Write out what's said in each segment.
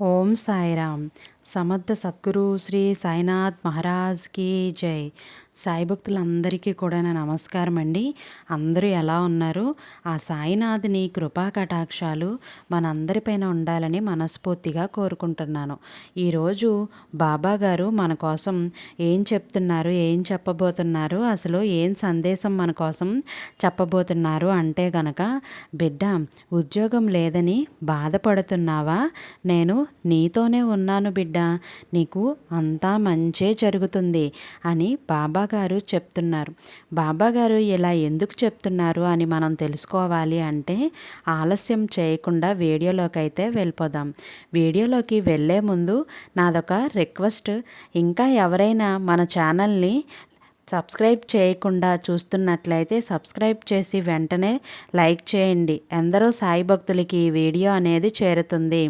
ఓం సాయిరామ్. సమర్థ సద్గురు శ్రీ సాయినాథ్ మహారాజ్కి జై. సాయి భక్తులందరికీ కూడా నా నమస్కారం అండి. అందరూ ఎలా ఉన్నారు? ఆ సాయినాథ్ని కృపా కటాక్షాలు మనందరిపైన ఉండాలని మనస్ఫూర్తిగా కోరుకుంటున్నాను. ఈరోజు బాబా గారు మన కోసం ఏం చెప్తున్నారు ఏం చెప్పబోతున్నారు అసలు ఏం సందేశం మన కోసం చెప్పబోతున్నారు అంటే గనక బిడ్డ ఉద్యోగం లేదని బాధపడుతున్నావా? నేను నీతోనే ఉన్నాను బిడ్డ. నీకు అంతా మంచే జరుగుతుంది అని బాబాగారు చెప్తున్నారు. బాబాగారు ఇలా ఎందుకు చెప్తున్నారు అని మనం తెలుసుకోవాలి అంటే ఆలస్యం చేయకుండా వీడియోలోకి అయితే వెళ్ళిపోదాం. వీడియోలోకి వెళ్ళే ముందు నాదొక రిక్వెస్ట్. ఇంకా ఎవరైనా మన ఛానల్ని సబ్స్క్రైబ్ చేయకుండా చూస్తున్నట్లయితే సబ్స్క్రైబ్ చేసి వెంటనే లైక్ చేయండి. ఎందరో సాయి భక్తులకి ఈ వీడియో అనేది చేరుతుంది.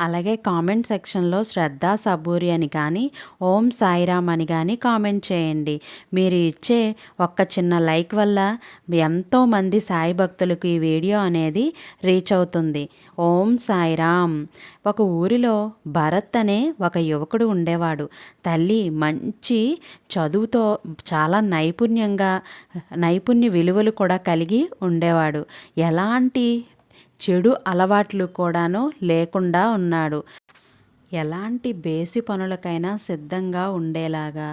అలాగే కామెంట్ సెక్షన్లో శ్రద్ధ సబూరి అని కానీ ఓం సాయిరామ్ అని కానీ కామెంట్ చేయండి. మీరు ఇచ్చే ఒక్క చిన్న లైక్ వల్ల ఎంతోమంది సాయి భక్తులకు ఈ వీడియో అనేది రీచ్ అవుతుంది. ఓం సాయిరామ్. ఒక ఊరిలో భరత్ అనే ఒక యువకుడు ఉండేవాడు. తల్లి మంచి చదువుతో చాలా నైపుణ్యంగా నైపుణ్య విలువలు కూడా కలిగి ఉండేవాడు. ఎలాంటి చెడు అలవాట్లు కూడాను లేకుండా ఉన్నాడు. ఎలాంటి బేసి పనులకైనా సిద్ధంగా ఉండేలాగా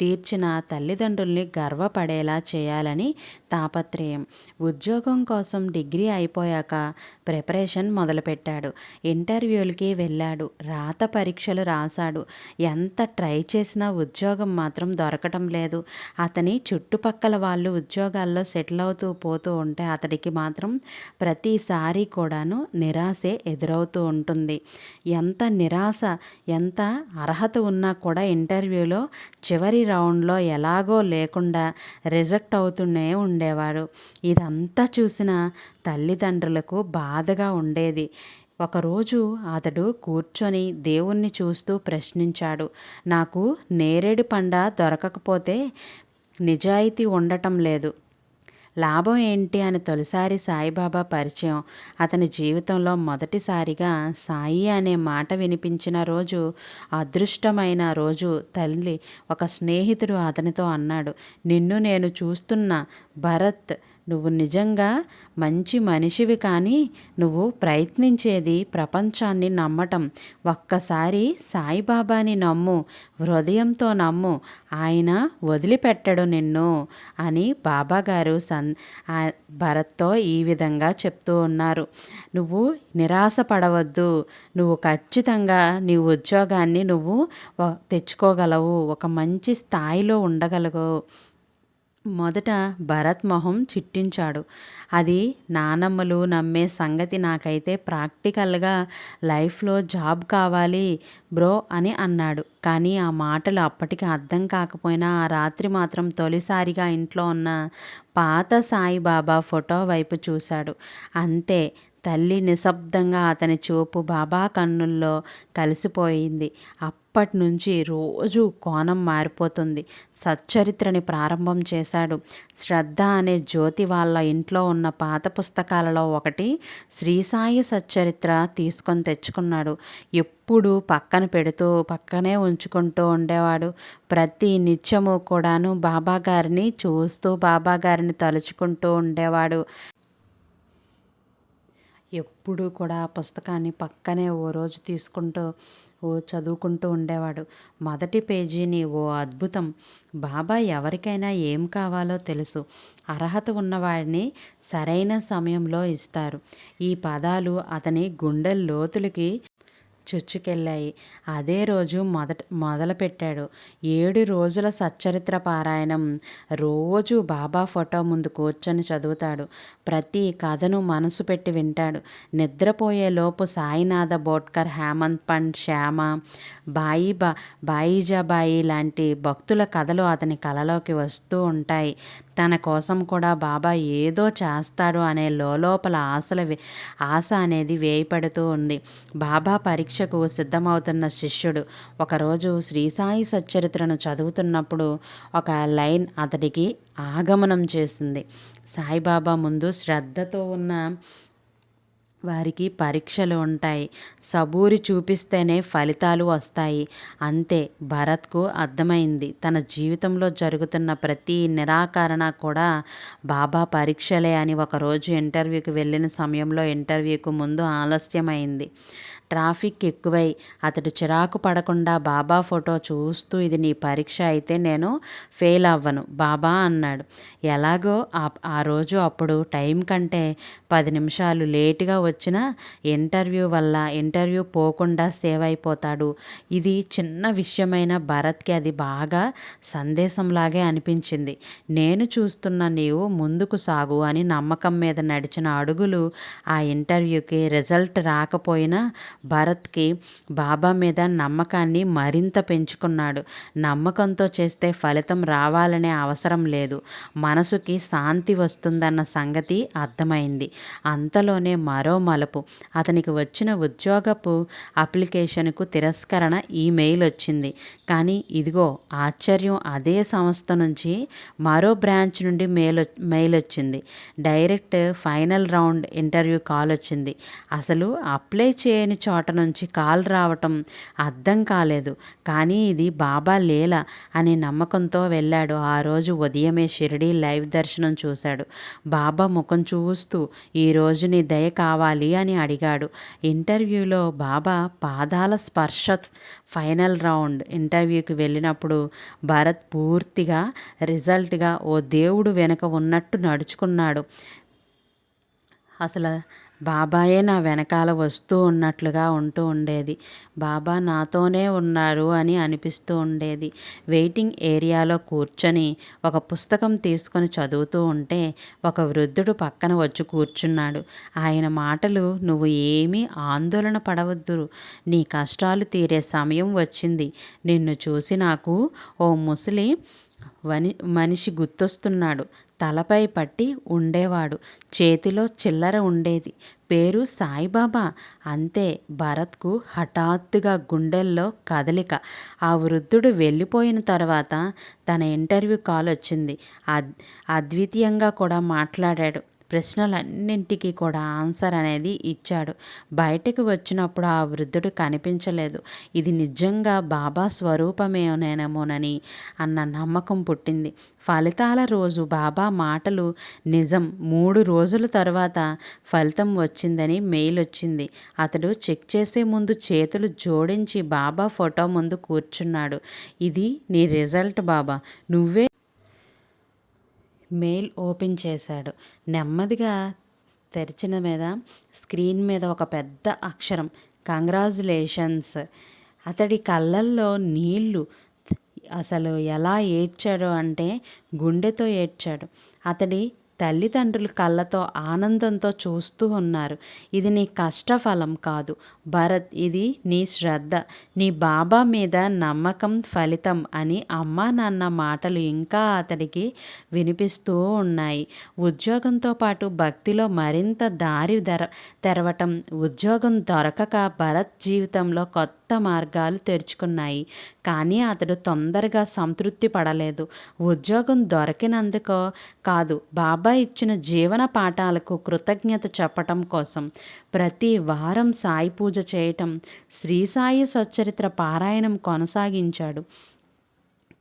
తీర్చిన తల్లిదండ్రుల్ని గర్వపడేలా చేయాలని తాపత్రయం. ఉద్యోగం కోసం డిగ్రీ అయిపోయాక ప్రిపరేషన్ మొదలుపెట్టాడు. ఇంటర్వ్యూలకి వెళ్ళాడు. రాత పరీక్షలు రాశాడు. ఎంత ట్రై చేసినా ఉద్యోగం మాత్రం దొరకటం లేదు. అతని చుట్టుపక్కల వాళ్ళు ఉద్యోగాల్లో సెటిల్ అవుతూ పోతూ ఉంటే అతడికి మాత్రం ప్రతిసారి కూడాను నిరాశే ఎదురవుతూ ఉంటుంది. ఎంత నిరాశ ఎంత అర్హత ఉన్నా కూడా ఇంటర్వ్యూలో చివరి రౌండ్లో ఎలాగో లేకుండా రిజెక్ట్ అవుతూనే ఉండేవాడు. ఇదంతా చూసిన తల్లిదండ్రులకు బాధగా ఉండేది. ఒకరోజు అతడు కూర్చొని దేవుణ్ణి చూస్తూ ప్రశ్నించాడు. నాకు నేరేడు పండ దొరకకపోతే నిజాయితీ ఉండటం లేదు. లాభం ఏంటి అని తొలిసారి సాయిబాబా పరిచయం. అతని జీవితంలో మొదటిసారిగా సాయి అనే మాట వినిపించిన రోజు అదృష్టమైన రోజు తల్లి ఒక స్నేహితుడు అతనితో అన్నాడు నిన్ను నేను చూస్తున్న భరత్ నువ్వు నిజంగా మంచి మనిషివి కానీ నువ్వు ప్రయత్నించేది ప్రపంచాన్ని నమ్మటం. ఒక్కసారి సాయిబాబాని నమ్ము హృదయంతో నమ్ము ఆయన వదిలిపెట్టడు నిన్ను అని బాబాగారు సన్ భరత్తో ఈ విధంగా చెప్తూ ఉన్నారు. నువ్వు నిరాశ పడవద్దు నువ్వు ఖచ్చితంగా నీ ఉద్యోగాన్ని నువ్వు తెచ్చుకోగలవు. ఒక మంచి స్థాయిలో ఉండగలవు. మొదట భరత్ మొహం చిట్టించాడు. అది నానమ్మలు నమ్మే సంగతి నాకైతే ప్రాక్టికల్గా లైఫ్లో జాబ్ కావాలి బ్రో అని అన్నాడు. కానీ ఆ మాటలు అప్పటికి అర్థం కాకపోయినా ఆ రాత్రి మాత్రం తొలిసారిగా ఇంట్లో ఉన్న పాత సాయిబాబా ఫోటో వైపు చూశాడు. అంతే తల్లి నిశ్శబ్దంగా అతని చూపు బాబా కన్నుల్లో కలిసిపోయింది. అప్పటి నుంచి రోజు కోణం మారిపోతుంది. సచ్చరిత్రని ప్రారంభం చేశాడు. శ్రద్ధ అనే జ్యోతి వాళ్ళ ఇంట్లో ఉన్న పాత పుస్తకాలలో ఒకటి శ్రీసాయి సచ్చరిత్ర తీసుకొని తెచ్చుకున్నాడు. ఎప్పుడు పక్కన పెడుతూ పక్కనే ఉంచుకుంటూ ఉండేవాడు. ప్రతి నిత్యము కూడాను బాబా గారిని చూస్తూ బాబా గారిని తలుచుకుంటూ ఉండేవాడు. ఎప్పుడూ కూడా ఆ పుస్తకాన్ని పక్కనే ఓ రోజు తీసుకుంటూ ఓ చదువుకుంటూ ఉండేవాడు. మొదటి పేజీని ఓ అద్భుతం. బాబా ఎవరికైనా ఏం కావాలో తెలుసు. అర్హత ఉన్నవాడిని సరైన సమయంలో ఇస్తారు. ఈ పదాలు అతని గుండె లోతులకి చొచ్చుకెళ్ళాయి అదే రోజు మొదట మొదలుపెట్టాడు. ఏడు రోజుల సచ్చరిత్ర పారాయణం. రోజు బాబా ఫోటో ముందు కూర్చొని చదువుతాడు. ప్రతి కథను మనసు పెట్టి వింటాడు. నిద్రపోయేలోపు సాయినాథ బోట్కర్ హేమంత్ పండ్ శ్యామ బాయి బా బాయిజాబాయి లాంటి భక్తుల కథలు అతని కలలోకి వస్తూ ఉంటాయి. తన కోసం కూడా బాబా ఏదో చేస్తాడు అనే లోపల ఆశల ఆశ అనేది వేయపడుతూ ఉంది. బాబా పరీక్షకు సిద్ధమవుతున్న శిష్యుడు ఒకరోజు శ్రీసాయి సచ్చరిత్రను చదువుతున్నప్పుడు ఒక లైన్ అతడికి ఆగమనం చేసింది. సాయిబాబా ముందు శ్రద్ధతో ఉన్న వారికి పరీక్షలు ఉంటాయి. సబూరి చూపిస్తేనే ఫలితాలు వస్తాయి. అంతే భరత్కు అర్థమైంది. తన జీవితంలో జరుగుతున్న ప్రతి నిరాకరణ కూడా బాబా పరీక్షలే అని ఒకరోజు ఇంటర్వ్యూకి వెళ్ళిన సమయంలో ఇంటర్వ్యూకు ముందు ఆలస్యమైంది. ట్రాఫిక్ ఎక్కువై అతడు చిరాకు పడకుండా బాబా ఫోటో చూస్తూ ఇది నీ పరీక్ష అయితే నేను ఫెయిల్ అవ్వను బాబా అన్నాడు. ఎలాగో ఆ రోజు అప్పుడు టైం కంటే పది నిమిషాలు లేటుగా వచ్చిన ఇంటర్వ్యూ వల్ల ఇంటర్వ్యూ పోకుండా సేవ్ అయిపోతాడు. ఇది చిన్న విషయమైన భరత్కి అది బాగా సందేశంలాగే అనిపించింది. నేను చూస్తున్న నీవు ముందుకు సాగు అని నమ్మకం మీద నడిచిన అడుగులు ఆ ఇంటర్వ్యూకి రిజల్ట్ రాకపోయినా భరత్కి బాబా మీద నమ్మకాన్ని మరింత పెంచుకున్నాడు. నమ్మకంతో చేస్తే ఫలితం రావాలనే అవసరం లేదు. మనసుకి శాంతి వస్తుందన్న సంగతి అర్థమైంది. అంతలోనే మరో మలుపు. అతనికి వచ్చిన ఉద్యోగపు అప్లికేషన్కు తిరస్కరణ ఈమెయిల్ వచ్చింది. కానీ ఇదిగో ఆశ్చర్యం అదే సంస్థ నుంచి మరో బ్రాంచ్ నుండి మెయిల్ మెయిల్ వచ్చింది. Direct final round interview call వచ్చింది. అసలు అప్లై చేయని చోట నుంచి కాల్ రావటం అర్థం కాలేదు. కానీ ఇది బాబా లీల అనే నమ్మకంతో వెళ్ళాడు. ఆ రోజు ఉదయమే షిరిడి లైవ్ దర్శనం చూశాడు. బాబా ముఖం చూస్తూ ఈరోజు నీ దయ కావాలి అని అడిగాడు. ఇంటర్వ్యూలో బాబా పాదాల స్పర్శ ఫైనల్ రౌండ్ ఇంటర్వ్యూకి వెళ్ళినప్పుడు భరత్ పూర్తిగా రిజల్ట్గా ఓ దేవుడు వెనుక ఉన్నట్టు నడుచుకున్నాడు. అసలు బాబాయే నా వెనకాల వస్తూ ఉన్నట్లుగా ఉంటూ ఉండేది. బాబా నాతోనే ఉన్నారు అని అనిపిస్తూ ఉండేది. వెయిటింగ్ ఏరియాలో కూర్చొని ఒక పుస్తకం తీసుకొని చదువుతూ ఉంటే ఒక వృద్ధుడు పక్కన వచ్చి కూర్చున్నాడు. ఆయన మాటలు నువ్వు ఏమీ ఆందోళన పడవద్దు. నీ కష్టాలు తీరే సమయం వచ్చింది. నిన్ను చూసి నాకు ఓ ముసలి వని మనిషి గుర్తొస్తున్నాడు. తలపై పట్టి ఉండేవాడు. చేతిలో చిల్లర ఉండేది. పేరు సాయిబాబా. అంతే భరత్కు హఠాత్తుగా గుండెల్లో కదలిక. ఆ వృద్ధుడు వెళ్ళిపోయిన తర్వాత తన ఇంటర్వ్యూ కాల్ వచ్చింది అద్వితీయంగా కూడా మాట్లాడాడు. ప్రశ్నలన్నింటికి కూడా ఆన్సర్ అనేది ఇచ్చాడు. బయటకు వచ్చినప్పుడు ఆ వృద్ధుడు కనిపించలేదు. ఇది నిజంగా బాబా స్వరూపమేనేమోనని అన్న నమ్మకం పుట్టింది. ఫలితాల రోజు బాబా మాటలు నిజం. మూడు రోజుల తర్వాత ఫలితం వచ్చిందని మెయిల్ వచ్చింది. అతడు చెక్ చేసే ముందు చేతులు జోడించి బాబా ఫోటో ముందు కూర్చున్నాడు. ఇది నీ రిజల్ట్ బాబా. నువ్వే మెయిల్ ఓపెన్ చేశాడు. నెమ్మదిగా తెరిచిన మీద స్క్రీన్ మీద ఒక పెద్ద అక్షరం కంగ్రాచులేషన్స్ అతడి కళ్ళల్లో నీళ్ళు. అసలు ఎలా ఏడ్చాడు అంటే గుండెతో ఏడ్చాడు. అతడి తల్లిదండ్రులు కళ్ళతో ఆనందంతో చూస్తూ ఉన్నారు. ఇది నీ కష్టఫలం కాదు. భరత్ ఇది నీ శ్రద్ధ. నీ బాబా మీద నమ్మకం ఫలితం అని అమ్మా నాన్న మాటలు ఇంకా అతడికి వినిపిస్తూ ఉన్నాయి. ఉద్యోగంతో పాటు భక్తిలో మరింత దారి తెరవటం ఉద్యోగం దొరకక భరత్ జీవితంలో కొత్త మార్గాలు తెరుచుకున్నాయి. కానీ అతడు తొందరగా సంతృప్తి పడలేదు. ఉద్యోగం దొరికినందుకో కాదు బాబా ఇచ్చిన జీవన పాఠాలకు కృతజ్ఞత చెప్పటం కోసం. ప్రతి వారం సాయి పూజ చేయటం శ్రీ సాయి సచ్చరిత్ర పారాయణం కొనసాగించాడు.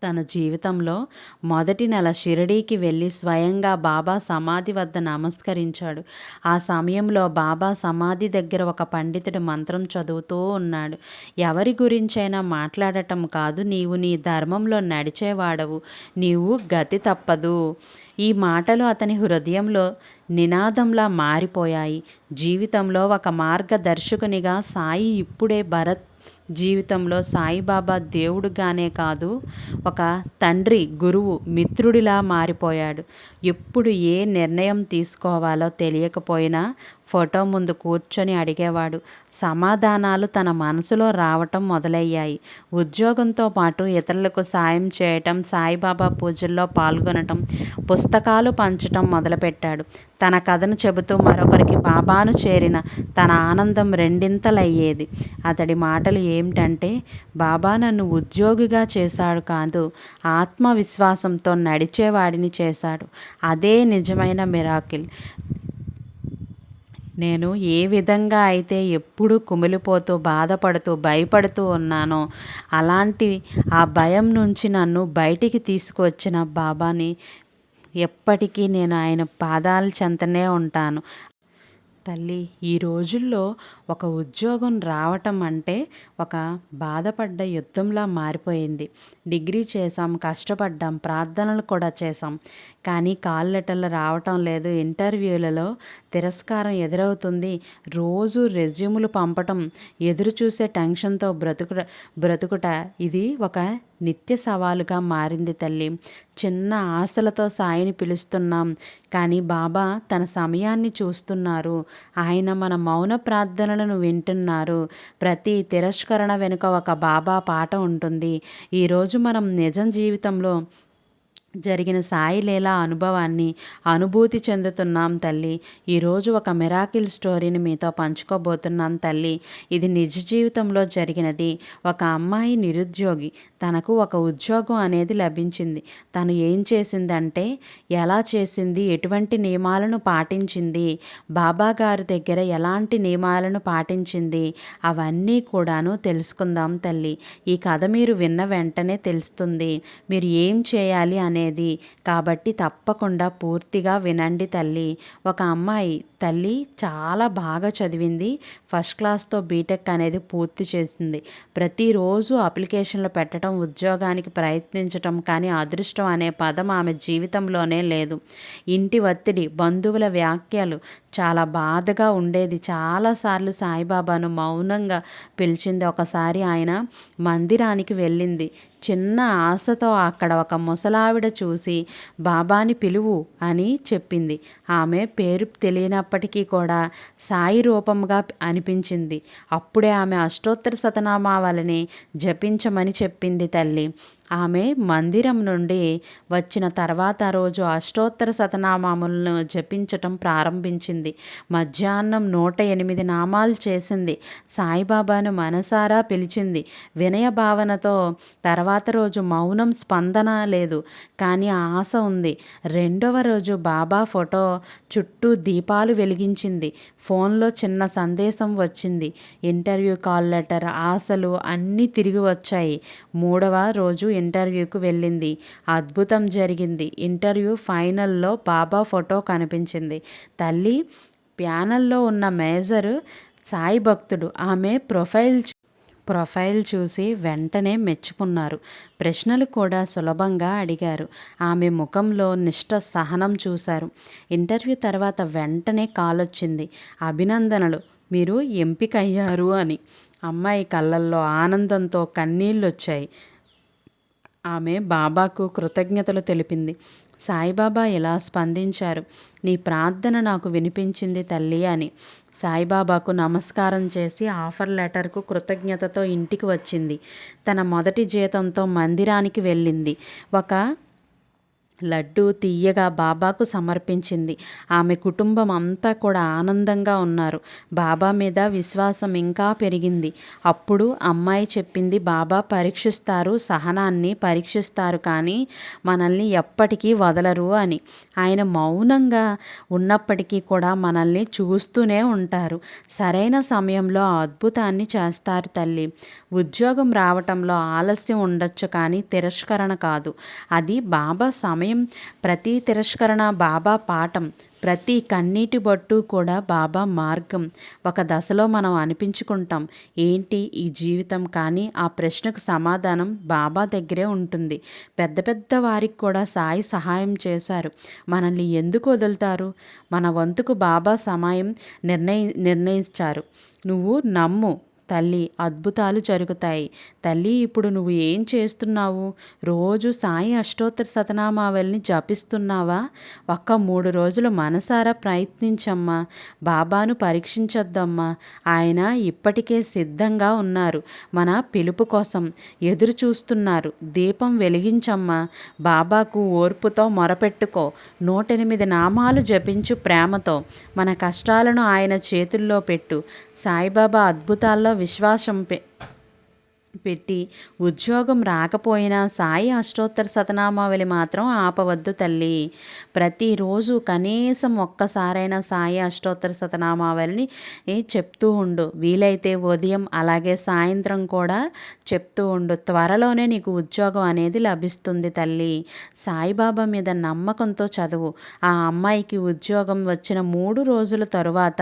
తన జీవితంలో మొదటి నెల షిరిడీకి వెళ్ళి స్వయంగా బాబా సమాధి వద్ద నమస్కరించాడు. ఆ సమయంలో బాబా సమాధి దగ్గర ఒక పండితుడు మంత్రం చదువుతూ ఉన్నాడు. ఎవరి గురించైనా మాట్లాడటం కాదు నీవు నీ ధర్మంలో నడిచేవాడవు నీవు గతి తప్పదు. ఈ మాటలు అతని హృదయంలో నినాదంలా మారిపోయాయి. జీవితంలో ఒక మార్గదర్శకునిగా సాయి ఇప్పుడే భరత్ జీవితంలో సాయిబాబా దేవుడుగానే కాదు ఒక తండ్రి గురువు మిత్రుడిలా మారిపోయాడు. ఎప్పుడు ఏ నిర్ణయం తీసుకోవాలో తెలియకపోయినా ఫోటో ముందు కూర్చొని అడిగేవాడు. సమాధానాలు తన మనసులో రావటం మొదలయ్యాయి. ఉద్యోగంతో పాటు ఇతరులకు సాయం చేయటం సాయిబాబా పూజల్లో పాల్గొనటం పుస్తకాలు పంచటం మొదలుపెట్టాడు. తన కథను చెబుతూ మరొకరికి బాబాను చేరిన తన ఆనందం రెండింతలయ్యేది. అతడి మాటలు ఏమిటంటే బాబా నన్ను ఉద్యోగిగా చేశాడు కాదు ఆత్మవిశ్వాసంతో నడిచేవాడిని చేశాడు. అదే నిజమైన మిరాకిల్. నేను ఏ విధంగా అయితే ఎప్పుడు కుమిలిపోతూ బాధపడుతూ భయపడుతూ ఉన్నానో అలాంటి ఆ భయం నుంచి నన్ను బయటికి తీసుకువచ్చిన బాబాని ఎప్పటికీ నేను ఆయన పాదాల చెంతనే ఉంటాను. తల్లి ఈ రోజుల్లో ఒక ఉద్యోగం రావటం అంటే ఒక బాధపడ్డ యుద్ధంలా మారిపోయింది. డిగ్రీ చేసాం కష్టపడ్డాం ప్రార్థనలు కూడా చేసాం కానీ కాల్ లెటర్లు రావటం లేదు ఇంటర్వ్యూలలో తిరస్కారం ఎదురవుతుంది. రోజు రెజ్యూములు పంపటం ఎదురు చూసే టెన్షన్తో బ్రతుకు బ్రతుకుట ఇది ఒక నిత్య సవాలుగా మారింది తల్లి. చిన్న ఆశలతో సాయిని పిలుస్తున్నాం. కానీ బాబా తన సమయాన్ని చూస్తున్నారు. ఆయన మన మౌన ప్రార్థనలను వింటున్నారు. ప్రతి తిరస్కరణ వెనుక ఒక బాబా పాట ఉంటుంది. ఈరోజు మనం నిజం జీవితంలో జరిగిన సాయిలీల అనుభవాన్ని అనుభూతి చెందుతున్నాం తల్లి. ఈరోజు ఒక మిరాకిల్ స్టోరీని మీతో పంచుకోబోతున్నాం తల్లి. ఇది నిజ జీవితంలో జరిగినది. ఒక అమ్మాయి నిరుద్యోగి. తనకు ఒక ఉద్యోగం అనేది లభించింది. తను ఏం చేసిందంటే ఎలా చేసింది ఎటువంటి నియమాలను పాటించింది బాబా గారి దగ్గర ఎలాంటి నియమాలను పాటించింది అవన్నీ కూడాను తెలుసుకుందాం తల్లి. ఈ కథ మీరు విన్న వెంటనే తెలుస్తుంది. మీరు ఏం చేయాలి అనే అనేది కాబట్టి తప్పకుండా పూర్తిగా వినండి తల్లి. ఒక అమ్మాయి తల్లి చాలా బాగా చదివింది. ఫస్ట్ క్లాస్తో బీటెక్ అనేది పూర్తి చేసింది. ప్రతిరోజు అప్లికేషన్లు పెట్టడం ఉద్యోగానికి ప్రయత్నించటం కానీ అదృష్టం అనే పదం ఆమె జీవితంలోనే లేదు. ఇంటి ఒత్తిడి బంధువుల వ్యాఖ్యలు చాలా బాధగా ఉండేది. చాలాసార్లు సాయిబాబాను మౌనంగా పిలిచింది. ఒకసారి ఆయన మందిరానికి వెళ్ళింది. చిన్న ఆశతో అక్కడ ఒక ముసలావిడ చూసి బాబాని పిలువు అని చెప్పింది. ఆమె పేరు తెలియనప్పటికీ కూడా సాయి రూపంగా అనిపించింది. అప్పుడే ఆమె అష్టోత్తర శతనామావళిని జపించమని చెప్పింది తల్లి. ఆమె మందిరం నుండి వచ్చిన తర్వాత రోజు అష్టోత్తర శతనామాములను జపించటం ప్రారంభించింది. మధ్యాహ్నం నూట ఎనిమిది నామాలు చేసింది. సాయిబాబాను మనసారా పిలిచింది. వినయ భావనతో తర్వాత రోజు మౌనం స్పందన లేదు. కానీ ఆశ ఉంది. రెండవ రోజు బాబా ఫోటో చుట్టూ దీపాలు వెలిగించింది. ఫోన్లో చిన్న సందేశం వచ్చింది. ఇంటర్వ్యూ కాల్ లెటర్ ఆశలు అన్నీ తిరిగి వచ్చాయి. మూడవ రోజు ఇంటర్వ్యూకు వెళ్ళింది. అద్భుతం జరిగింది. ఇంటర్వ్యూ ఫైనల్లో బాబా ఫోటో కనిపించింది. తల్లి ప్యానల్లో ఉన్న మేజర్ సాయి భక్తుడు. ఆమె ప్రొఫైల్ ప్రొఫైల్ చూసి వెంటనే మెచ్చుకున్నారు. ప్రశ్నలు కూడా సులభంగా అడిగారు. ఆమె ముఖంలో నిష్ట సహనం చూశారు. ఇంటర్వ్యూ తర్వాత వెంటనే కాల్ వచ్చింది అభినందనలు. మీరు ఎంపికయ్యారు అని. అమ్మాయి కళ్ళల్లో ఆనందంతో కన్నీళ్ళు వచ్చాయి ఆమె బాబాకు కృతజ్ఞతలు తెలిపింది. సాయిబాబా ఎలా స్పందించారు? నీ ప్రార్థన నాకు వినిపించింది తల్లి అని సాయిబాబాకు నమస్కారం చేసి ఆఫర్ లెటర్కు కృతజ్ఞతతో ఇంటికి వచ్చింది. తన మొదటి జీతంతో మందిరానికి వెళ్ళింది. ఒక లడ్డు తీయగా బాబాకు సమర్పించింది. ఆమె కుటుంబం అంతా కూడా ఆనందంగా ఉన్నారు. బాబా మీద విశ్వాసం ఇంకా పెరిగింది. అప్పుడు అమ్మాయి చెప్పింది బాబా పరీక్షిస్తారు సహనాన్ని పరీక్షిస్తారు కానీ మనల్ని ఎప్పటికీ వదలరు అని. ఆయన మౌనంగా ఉన్నప్పటికీ కూడా మనల్ని చూస్తూనే ఉంటారు. సరైన సమయంలో అద్భుతాన్ని చేస్తారు తల్లి. ఉద్యోగం రావటంలో ఆలస్యం ఉండొచ్చు కానీ తిరస్కరణ కాదు. అది బాబా సమయం ప్రతి తిరస్కరణ బాబా పాఠం ప్రతి కన్నీటి బొట్టు కూడా బాబా మార్గం. ఒక దశలో మనం అనిపించుకుంటాం ఏంటి ఈ జీవితం? కానీ ఆ ప్రశ్నకు సమాధానం బాబా దగ్గరే ఉంటుంది. పెద్ద పెద్ద వారికి కూడా సాయి సహాయం చేశారు. మనల్ని ఎందుకు వదులుతారు? మన వంతుకు బాబా సమయం నిర్ణయి నిర్ణయించారు. నువ్వు నమ్ము తల్లి అద్భుతాలు జరుగుతాయి. తల్లి ఇప్పుడు నువ్వు ఏం చేస్తున్నావు? రోజు సాయి అష్టోత్తర శతనామావళిని జపిస్తున్నావా? ఒక్క మూడు రోజులు మనసారా ప్రయత్నించమ్మా. బాబాను పరీక్షించొద్దమ్మా. ఆయన ఇప్పటికే సిద్ధంగా ఉన్నారు. మన పిలుపు కోసం ఎదురు చూస్తున్నారు. దీపం వెలిగించమ్మా. బాబాకు ఓర్పుతో మొరపెట్టుకో. నూటెనిమిది నామాలు జపించు ప్రేమతో. మన కష్టాలను ఆయన చేతుల్లో పెట్టు. సాయిబాబా అద్భుతాల్లో విశ్వాసం పె పెట్టి ఉద్యోగం రాకపోయినా సాయి అష్టోత్తర శతనామావళి మాత్రం ఆపవద్దు తల్లి. ప్రతిరోజు కనీసం ఒక్కసారైనా సాయి అష్టోత్తర శతనామావళిని చెప్తూ ఉండు. వీలైతే ఉదయం అలాగే సాయంత్రం కూడా చెప్తూ ఉండు. త్వరలోనే నీకు ఉద్యోగం అనేది లభిస్తుంది తల్లి. సాయిబాబా మీద నమ్మకంతో చదువు. ఆ అమ్మాయికి ఉద్యోగం వచ్చిన మూడు రోజుల తరువాత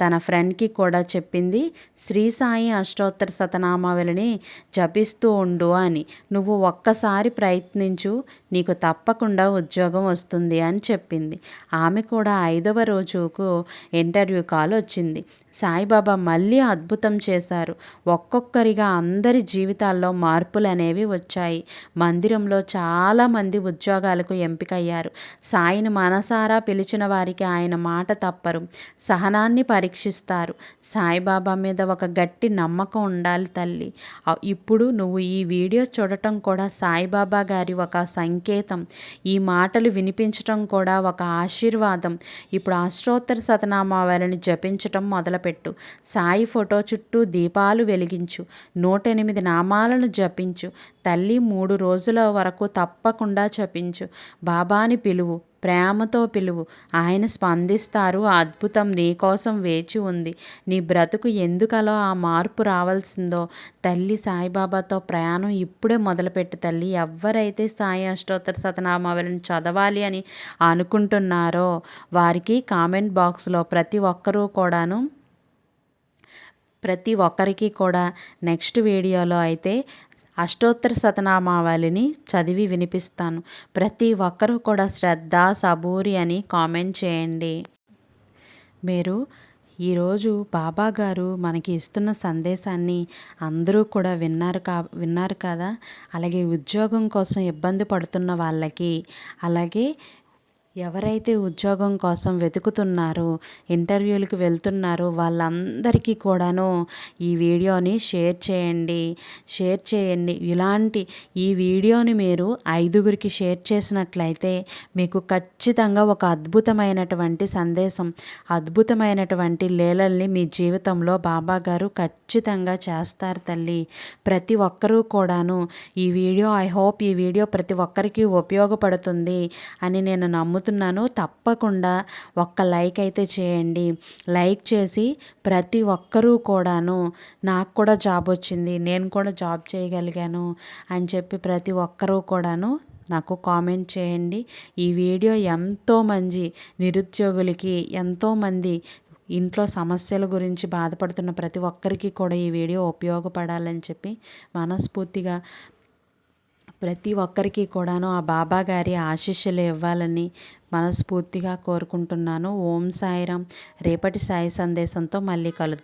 తన ఫ్రెండ్కి కూడా చెప్పింది శ్రీ సాయి అష్టోత్తర శతనామావళిని జపిస్తూ ఉండు అని. నువ్వు ఒక్కసారి ప్రయత్నించు. నీకు తప్పకుండా ఉద్యోగం వస్తుంది అని చెప్పింది. ఆమె కూడా ఐదవ రోజుకు ఇంటర్వ్యూ కాల్ వచ్చింది. సాయిబాబా మళ్ళీ అద్భుతం చేశారు. ఒక్కొక్కరిగా అందరి జీవితాల్లో మార్పులు అనేవి వచ్చాయి. మందిరంలో చాలామంది ఉద్యోగాలకు ఎంపికయ్యారు. సాయిని మనసారా పిలిచిన వారికి ఆయన మాట తప్పరు. సహనాన్ని పరీక్షిస్తారు. సాయిబాబా మీద ఒక గట్టి నమ్మకం ఉండాలి తల్లి. ఇప్పుడు నువ్వు ఈ వీడియో చూడటం కూడా సాయిబాబా గారి ఒక సంకేతం. ఈ మాటలు వినిపించటం కూడా ఒక ఆశీర్వాదం. ఇప్పుడు అష్టోత్తర సతనామావళిని జపించటం మొదలుపెట్టు. సాయి ఫోటో చుట్టూ దీపాలు వెలిగించు. నూట ఎనిమిది నామాలను జపించు. తల్లి మూడు రోజుల వరకు తప్పకుండా జపించు. బాబాని పిలువు. ప్రేమతో పిలువు. ఆయన స్పందిస్తారు అద్భుతం నీకోసం వేచి ఉంది. నీ బ్రతుకు ఎందుకలో ఆ మార్పు రావాల్సిందో? తల్లి సాయిబాబాతో ప్రయాణం ఇప్పుడే మొదలుపెట్టు తల్లి. ఎవరైతే సాయి అష్టోత్తర సతనామావళిని చదవాలి అని అనుకుంటున్నారో వారికి కామెంట్ బాక్స్లో ప్రతి ఒక్కరూ కూడాను ప్రతి ఒక్కరికి కూడా నెక్స్ట్ వీడియోలో అయితే అష్టోత్తర శతనామావళిని చదివి వినిపిస్తాను. ప్రతి ఒక్కరూ కూడా శ్రద్ధ సబూరి అని కామెంట్ చేయండి. మీరు ఈరోజు బాబా గారు మనకి ఇస్తున్న సందేశాన్ని అందరూ కూడా విన్నారు కా విన్నారు కదా? అలాగే ఉద్యోగం కోసం ఇబ్బంది పడుతున్న వాళ్ళకి అలాగే ఎవరైతే ఉద్యోగం కోసం వెతుకుతున్నారో ఇంటర్వ్యూలకు వెళ్తున్నారో వాళ్ళందరికీ కూడాను ఈ వీడియోని షేర్ చేయండి. షేర్ చేయండి. ఇలాంటి ఈ వీడియోని మీరు ఐదుగురికి షేర్ చేసినట్లయితే మీకు ఖచ్చితంగా ఒక అద్భుతమైనటువంటి సందేశం అద్భుతమైనటువంటి లీలల్ని మీ జీవితంలో బాబా గారు ఖచ్చితంగా చేస్తారు తల్లి. ప్రతి ఒక్కరూ కూడాను ఈ వీడియో ఐ హోప్ ఈ వీడియో ప్రతి ఒక్కరికి ఉపయోగపడుతుంది అని నేను నమ్ము అడుగుతున్నాను తప్పకుండా ఒక్క లైక్ అయితే చేయండి. లైక్ చేసి ప్రతి ఒక్కరూ కూడాను నాకు కూడా జాబ్ వచ్చింది. నేను కూడా జాబ్ చేయగలిగాను అని చెప్పి ప్రతి ఒక్కరూ కూడాను నాకు కామెంట్ చేయండి. ఈ వీడియో ఎంతోమంది నిరుద్యోగులకి ఎంతోమంది ఇంట్లో సమస్యల గురించి బాధపడుతున్న ప్రతి ఒక్కరికి కూడా ఈ వీడియో ఉపయోగపడాలని చెప్పి మనస్ఫూర్తిగా ప్రతి ఒక్కరికి కూడాను ఆ బాబా గారి ఆశీస్సులు ఇవ్వాలని మనస్ఫూర్తిగా కోరుకుంటున్నాను. ఓం సాయిరామ్. రేపటి సాయి సందేశంతో మళ్ళీ కలు